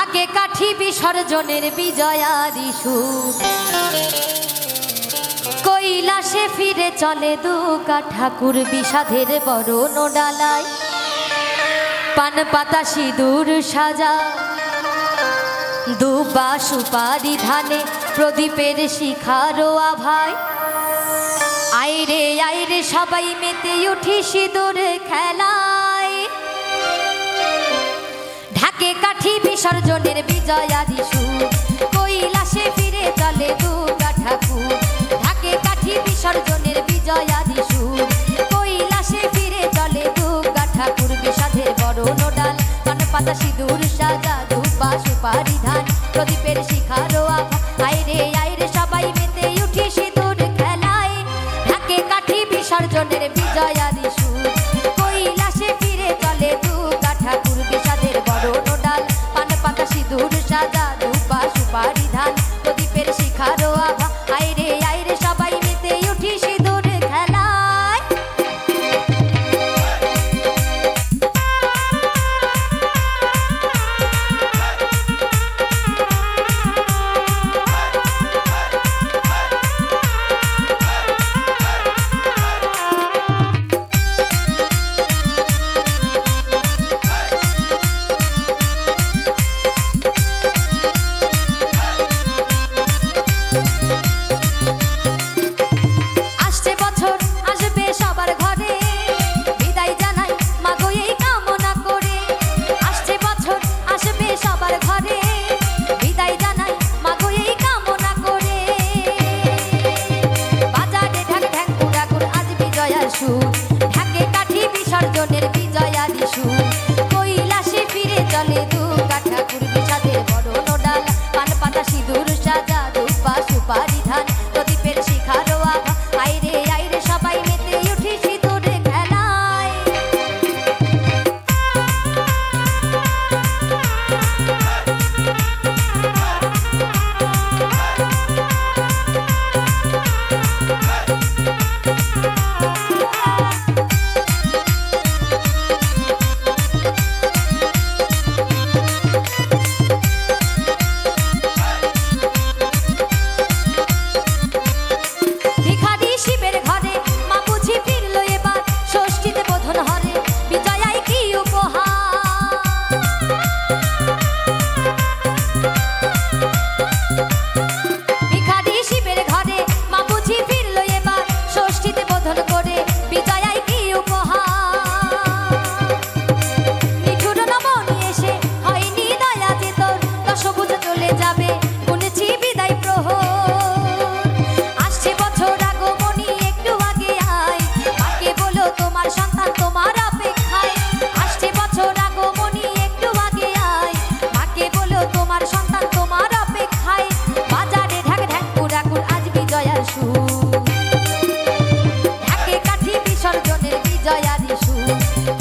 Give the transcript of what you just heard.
থাকে কাঠি বিসর্জনের বিজয়ারি কৈলাসে ফিরে চলে দুকা ঠাকুর বিষাধের বরণ ডালাই পান পাতা সিঁদুর সাজা। দুবা সুপারি ধানে প্রদীপের শিখারও আভাই আইরে আইরে, সবাই মেতে উঠি সিঁদুর খেলা কাশি বিসর্জনের বিজয়াধি সুর কৈলাসে ফিরে চলে দুর্গা ঠাকুর। ঢাকে কাঠি বিসর্জনের বিজয়াধি সুর কৈলাসে ফিরে চলে দুর্গা ঠাকুর বিষাদের বড় নোডাল। পাতা সিঁদুর সাজা, ধূপা, সুপারি ধান। প্রদীপের শিখারো আভা। আইরে আইরে সবাই মেতে উঠি সিঁদুর খেলায়। ঢাকে কাঠি বিসর্জনের বিজয়া thank you